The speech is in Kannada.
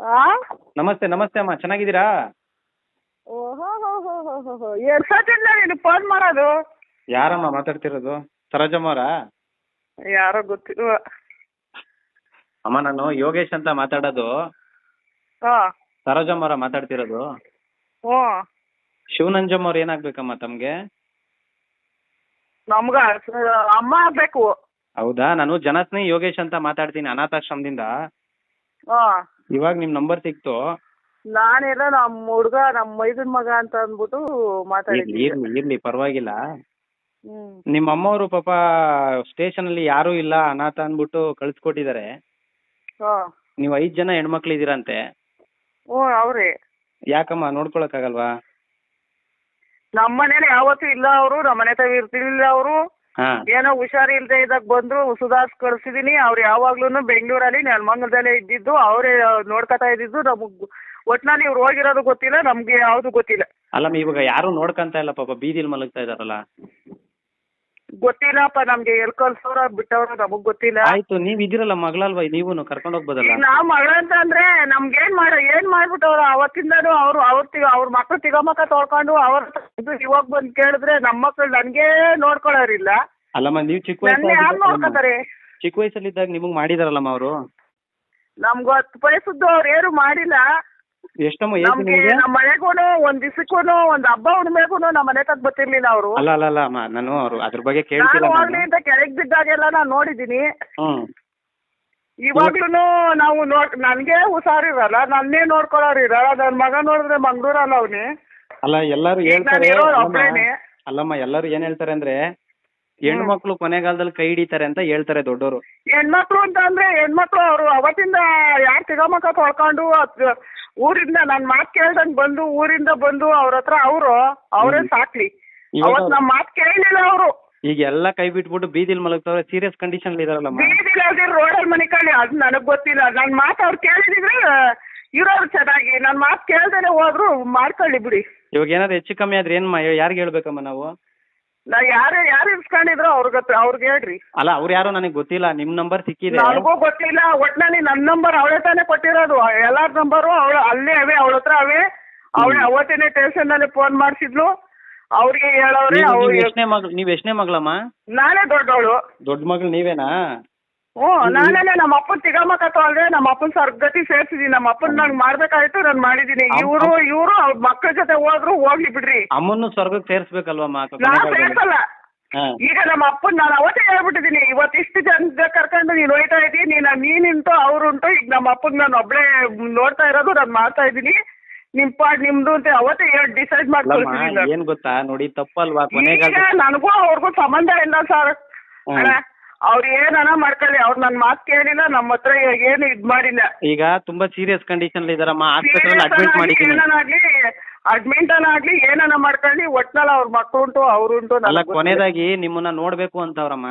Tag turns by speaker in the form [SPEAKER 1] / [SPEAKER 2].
[SPEAKER 1] ನಮಸ್ತೆ ನಮಸ್ತೆ ಅಮ್ಮ ಚೆನ್ನಾಗಿದ್ದೀರಾ?
[SPEAKER 2] ಓಹೋ ಎರಡು ಸತಿಂದ ನೀನು ಫೋನ್ ಮಾಡೋದು?
[SPEAKER 1] ಯಾರಮ್ಮ ಮಾತಾಡ್ತಿರೋದು? ಸರೋಜಮ್ಮ ಅವರಾ?
[SPEAKER 2] ಯಾರೋ ಗೊತ್ತಿಲ್ವ
[SPEAKER 1] ಅಮ್ಮ ನಾನು ಯೋಗೇಶ್ ಅಂತ ಮಾತಾಡೋದು.
[SPEAKER 2] ಹಾಂ.
[SPEAKER 1] ಸರೋಜಮ್ಮ ಅವರ ಮಾತಾಡ್ತಿರೋದು?
[SPEAKER 2] ಹ್ಞೂ.
[SPEAKER 1] ಶಿವನಂಜಮ್ಮ ಅವ್ರು ಏನಾಗ್ಬೇಕಮ್ಮ ತಮ್ಗೆ?
[SPEAKER 2] ನಮ್ಗ ಅಮ್ಮ ಆಗ್ಬೇಕು.
[SPEAKER 1] ಹೌದಾ? ನಾನು ಜನಸ್ನೇಹಿ ಯೋಗೇಶ್ ಅಂತ ಮಾತಾಡ್ತೀನಿ ಅನಾಥಾಶ್ರಮದಿಂದ.
[SPEAKER 2] ಹಾಂ.
[SPEAKER 1] ಇವಾಗ ನಿಮ್ ನಂಬರ್ ಸಿಕ್ತು.
[SPEAKER 2] ನಾನೆಲ್ಲ ನಮ್ಮ ಹುಡುಗ ನಮ್ಮ ಮೈದನ್ ಮಗ ಅಂತ ಅಂದ್ಬಿಟ್ಟು
[SPEAKER 1] ಇರ್ಲಿ
[SPEAKER 2] ಮಾತಾಡಿದ್ವಿ.
[SPEAKER 1] ಇರ್ಲಿ ಇರ್ಲಿ ಪರವಾಗಿಲ್ಲ.
[SPEAKER 2] ನಿಮ್
[SPEAKER 1] ನಿಮ್ಮ ಅಮ್ಮವರು ಪಾಪ ಸ್ಟೇಷನ್ ಅಲ್ಲಿ ಯಾರು ಇಲ್ಲ ಅನಾಥ ಅಂದ್ಬಿಟ್ಟು ಕಳ್ಸ್ಕೊಟ್ಟಿದ್ದಾರೆ
[SPEAKER 2] ಹಾ.
[SPEAKER 1] ನೀವು ಐದ್ ಜನ ಹೆಣ್ಮಕ್ಳು ಇದೀರಂತೆ
[SPEAKER 2] ಹ್ಞೂ ಅವ್ರಿ.
[SPEAKER 1] ಯಾಕಮ್ಮ ನೋಡ್ಕೊಳಕ್ಕಾಗಲ್ವಾ?
[SPEAKER 2] ನಮ್ಮ ಮನೇಲಿ ಯಾವತ್ತೂ ಇಲ್ಲ ಅವರು ನಮ್ಮನೆ ತಾವ ಇರ್ತಿರ್ಲಿಲ್ಲ ಅವರು. ಏನೋ ಹುಷಾರಿಲ್ದೆ ಇದ್ದಾಗ ಬಂದ್ರು ಸುಧಾರ್ಸ್ ಕಳ್ಸಿದೀನಿ. ಅವ್ರು ಯಾವಾಗ್ಲೂ ಬೆಂಗಳೂರಲ್ಲಿ ನೆಲಮಂಗಲದಲ್ಲೇ ಇದ್ದಿದ್ದು. ಅವರೇ ನೋಡ್ಕೊತಾ ಇದ್ದಿದ್ದು. ನಮಗ್ ಒಟ್ನಲ್ಲಿ ಇವ್ರು ಹೋಗಿರೋದು ಗೊತ್ತಿಲ್ಲ ನಮ್ಗೆ ಯಾವ್ದು ಗೊತ್ತಿಲ್ಲ.
[SPEAKER 1] ಅಲ್ಲಮ್ಮ ಇವಾಗ ಯಾರು ನೋಡ್ಕಂತ ಇಲ್ಲ ಪಾಪ ಬೀದಿಲ್ ಮಲಗ್ತಾ ಇದಾರಲ್ಲ.
[SPEAKER 2] ಗೊತ್ತಿಲ್ಲಪ್ಪ ನಮ್ಗೆ ಎಲ್ ಕಳ್ಸೋರ ಬಿಟ್ಟವ್ರ ನಮಗ್ ಗೊತ್ತಿಲ್ಲ.
[SPEAKER 1] ಆಯ್ತು ನೀವ್ ಇದಿರಲ್ಲ ಮಗಳಲ್ವಾ? ನೀವುನು ಕರ್ಕೊಂಡ್ ಹೋಗ್ಬೋದಲ್ಲ?
[SPEAKER 2] ಈಗ ಮಗಳ ಮಗಳಂತ ಅಂದ್ರೆ ನಮ್ಗೆ ಏನ್ ಮಾಡ ಏನ್ ಮಾಡ್ಬಿಟ್ಟವ್ರು? ಅವತ್ತಿಂದನು ಅವ್ರು ಅವ್ರ ಅವ್ರ ಮಕ್ಳು ತಿಗಮಕ್ಕ ತೊಳ್ಕೊಂಡು ಅವ್ರ ಹತ್ರ ಇದು ಇವಾಗ ಬಂದ್ ಕೇಳಿದ್ರೆ ನಮ್ಮ ಮಕ್ಳು ನನ್ಗೆ ನೋಡ್ಕೊಳ್ಳೋರಿಲ್ಲ
[SPEAKER 1] ಅಲ್ಲಮ್ಮ ನೀವ್ ಚಿಕ್ಕ
[SPEAKER 2] ನನ್ನ ಯಾರು
[SPEAKER 1] ವಯಸ್ಸಲ್ಲಿ
[SPEAKER 2] ಇದ್ದಾಗ
[SPEAKER 1] ಚಿಕ್ಕ ವಯಸ್ಸಲ್ಲಿದ್ದಾಗ ನಿಮಗ್ ಮಾಡಿದಾರಲ್ಲಮ್ಮ ಅವರು?
[SPEAKER 2] ನಮ್ಗೆ ಹತ್ತು ವಯಸ್ಸದ್ದು ಅವ್ರು ಏನು ಮಾಡಿಲ್ಲ.
[SPEAKER 1] ಎಷ್ಟಮ್ಮ ಏಜ್
[SPEAKER 2] ನಮ್ಗೆ
[SPEAKER 1] ನಿಮಗೆ?
[SPEAKER 2] ನಮ್ಮ ಮನೆಗೂನು ಒಂದ್ ದಿವಸಕ್ಕೂನು ಒಂದ್ ಹಬ್ಬ ಹುಣ್ಣಿಮೆಗೂನು ನಮ್ಮ ಮನೆ ತಗ ಬರ್ತಿರ್ಲಿಲ್ಲ ಅವರು.
[SPEAKER 1] ಅಲ್ಲ ಅಲ್ಲ ಅಲ್ಲ ಅಮ್ಮ ನಾನು ಅವ್ರು ಅದ್ರ ಬಗ್ಗೆ
[SPEAKER 2] ನಾನು
[SPEAKER 1] ಕೇಳ್ತಿಲ್ಲ
[SPEAKER 2] ಹೋಗ್ಲಿ
[SPEAKER 1] ನಾನು
[SPEAKER 2] ಅಂತ ಕೆಳಗ್ ಬಿದ್ದಾಗೆಲ್ಲ ನಾನು ನೋಡಿದೀನಿ
[SPEAKER 1] ಹ್ಮ್.
[SPEAKER 2] ಇವಾಗ್ಲೂನು ನಾವು ನೋಡ್ ನನ್ಗೆ ಹುಷಾರಿರಲ್ಲ ನನ್ನೇ ನೋಡ್ಕೊಳ್ಳೋರು ಇರಲ್ಲ ನನ್ ಮಗ ನೋಡಿದ್ರೆ ಮಂಗ್ಳೂರಲ್ಲ ಅವ್ನಿ.
[SPEAKER 1] ಅಲ್ಲ ಎಲ್ಲಾರು ಹೇಳ್ತಾರೆ ಅಲ್ಲಮ್ಮ,
[SPEAKER 2] ಒಬ್ಳೇನೆ.
[SPEAKER 1] ಅಲ್ಲಮ್ಮ ಎಲ್ಲಾರು ಏನ್ ಹೇಳ್ತಾರೆ ಅಂದ್ರೆ ಹೆಣ್ಮಕ್ಳು ಕೊನೆಗಾಲದಲ್ಲಿ ಕೈ ಹಿಡಿತಾರೆ ಅಂತ ಹೇಳ್ತಾರೆ ದೊಡ್ಡವರು
[SPEAKER 2] ಹೆಣ್ಮಕ್ಳು ಅಂತ ಅಂದ್ರೆ ಹೆಣ್ಮಕ್ಳು ಅವರು ಅವತ್ತಿಂದ ಯಾರ್ ತಿಗಮಕ ತೊಳ್ಕೊಂಡು ಅದ್ ಊರಿಂದ ನನ್ ಮಾತ್ ಕೇಳ್ದಂಗ್ ಬಂದು ಊರಿಂದ ಬಂದು ಅವ್ರ ಹತ್ರ ಅವರು ಅವರೇ ಸಾಕ್ಲಿ.
[SPEAKER 1] ಇವಾಗ
[SPEAKER 2] ಅವತ್ ನಮ್ ಮಾತ್ ಕೇಳಿಲ್ಲ ಅವರು.
[SPEAKER 1] ಈಗ ಎಲ್ಲ ಕೈ ಬಿಟ್ಬಿಟ್ಟು ಬೀದಿಲ್ ಮಲಗ್ತಾವ್ರೆ ಸೀರಿಯಸ್ ಕಂಡೀಷನ್ ಇದಾರಲ್ಲಮ್ಮ
[SPEAKER 2] ರೋಡ್ ರೋಡಲ್ಲಿ ಮನೆ ಕಾಣಿ ಅದ್ ನನಗ್ ಗೊತ್ತಿಲ್ಲ. ನನ್ ಮಾತ್ ಅವ್ರು ಕೇಳಿದಿದ್ರೆ ಇರೋರು ಚೆನ್ನಾಗಿ. ನನ್ ಮಾತ್ ಕೇಳ್ದೇನೆ ಹೋದ್ರು ಮಾಡ್ಕೊಳ್ಳಿ ಬಿಡಿ.
[SPEAKER 1] ಇವಾಗ ಏನಾದ್ರು ಹೆಚ್ಚು ಕಮ್ಮಿ ಆದ್ರೆ ಏನ್ ಯಾರಿಗೆ ಹೇಳ್ಬೇಕಮ್ಮ ನಾವು?
[SPEAKER 2] ನಾ ಯಾರು ಯಾರು ಇರ್ಸ್ಕೊಂಡಿದ್ರು ಅವ್ರಿಗೆ ಅವ್ರಿಗೆ ಹೇಳ್ರಿ.
[SPEAKER 1] ಅಲ್ಲ ಅವ್ರು ಯಾರು ನನಗೆ ಗೊತ್ತಿಲ್ಲ ನಿಮ್ ನಂಬರ್ ಸಿಕ್ಕಿದೆ.
[SPEAKER 2] ನನಗೂ ಗೊತ್ತಿಲ್ಲ ಒಟ್ನಲ್ಲಿ ನನ್ನ ನಂಬರ್ ಅವಳೆ ತಾನೇ ಕೊಟ್ಟಿರೋದು. ಎಲ್ಲಾರ ನಂಬರು ಅವಳ ಅಲ್ಲೇ ಅವೆ ಅವಳ ಹತ್ರ ಅವೆ. ಅವಳೆ ಅವತ್ತೇನೆ ಸ್ಟೇಷನ್ನಲ್ಲಿ ಫೋನ್ ಮಾಡಿಸಿದ್ಲು. ಅವ್ರಿಗೆ ಹೇಳವ್ರೆ
[SPEAKER 1] ನೀವು
[SPEAKER 2] ಅವ್ರು
[SPEAKER 1] ಎಷ್ಟನೇ ಮಗಳು ನೀವ್ ಎಷ್ಟನೇ ಮಗಳಮ್ಮ?
[SPEAKER 2] ನಾನೇ ದೊಡ್ಡವಳು.
[SPEAKER 1] ದೊಡ್ಡ ಮಗಳು ನೀವೇನಾ?
[SPEAKER 2] ಹ್ಞೂ ನಾನೇನೆ ನಮ್ಮ ಅಪ್ಪನ ತಿಗಮಕ ಅಂದ್ರೆ ನಮ್ಮ ಅಪ್ಪನ ಸರ್ಗತಿ ಸೇರ್ಸಿದೀನಿ ನಮ್ಮ ಅಪ್ಪನ ನಂಗ್ ಮಾಡ್ಬೇಕಾಯ್ತು ನಾನು ಮಾಡಿದೀನಿ. ಇವ್ರು ಇವರು ಅವ್ರ ಮಕ್ಕಳ ಜೊತೆ ಹೋದ್ರು ಹೋಗ್ಲಿ ಬಿಡ್ರಿ.
[SPEAKER 1] ಅಮ್ಮನ್ನು ಸ್ವರ್ಗಕ್ಕೆ ಸೇರ್ಸ್ಬೇಕಲ್ವಾ
[SPEAKER 2] ನಾ
[SPEAKER 1] ಕೊನೆಗಾಲದಲ್ಲಿ?
[SPEAKER 2] ಸೇರ್ಸಲ್ಲ. ಈಗ ನಮ್ಮ ಅಪ್ಪನ ನಾನು ಅವತ್ತೇ ಹೇಳ್ಬಿಟ್ಟಿದೀನಿ ಇವತ್ತು ಇಷ್ಟು ಜನ ಕರ್ಕೊಂಡು ನೀನ್ ಹೋಯ್ತಾ ಇದ್ದೀನಿ ನೀನು ನೀನುಂಟು ಅವ್ರುಂಟು ಈಗ ನಮ್ಮ ಅಪ್ಪನ್ ನಾನು ಒಬ್ಳೆ ನೋಡ್ತಾ ಇರೋದು ನಾನು ಮಾಡ್ತಾ ಇದ್ದೀನಿ. ನಿಮ್ ಪಾಡ್ ನಿಮ್ದು ಅಂತ ಅವತ್ತೇ ಹೇಳಿ ಡಿಸೈಡ್ ಮಾಡ್ಕೊಳ್ತೀನಿ
[SPEAKER 1] ಏನ್ ಗೊತ್ತಾ? ನೋಡಿ ತಪ್ಪಲ್ವಾ?
[SPEAKER 2] ನನಗೂ ಅವ್ರಿಗೂ ಸಂಬಂಧ ಇಲ್ಲ ಸರ್. ಅವ್ರು ಏನನ ಮಾಡ್ಕೊಳ್ಳಿ ಅವ್ರು ನನ್ನ ಮಾತು ಕೇಳಿಲ್ಲ ನಮ್ಮ ಹತ್ರ ಏನು ಇದ್ ಮಾಡಿಲ್ಲ.
[SPEAKER 1] ಈಗ ತುಂಬಾ ಸೀರಿಯಸ್ ಕಂಡೀಷನ್ ಇದಾರಮ್ಮ ಹಾಸ್ಪಿಟಲ್ ಅಡ್ಮಿಟ್ ಮಾಡಿದ್ದೀನಿ.
[SPEAKER 2] ಏನಾಗ್ಲಿ ಅಡ್ಮಿಂಟ್ ಆಗ್ಲಿ ಏನನ ಮಾಡ್ಕೊಳ್ಳಿ ಒಟ್ನಲ್ಲಿ ಅವ್ರ ಮಕ್ಕಳುಂಟು ಉಂಟು
[SPEAKER 1] ಅಲ್ಲ. ಕೊನೆದಾಗಿ ನಿಮ್ಮನ್ನ ನೋಡ್ಬೇಕು ಅಂತವ್ರಮ್ಮ.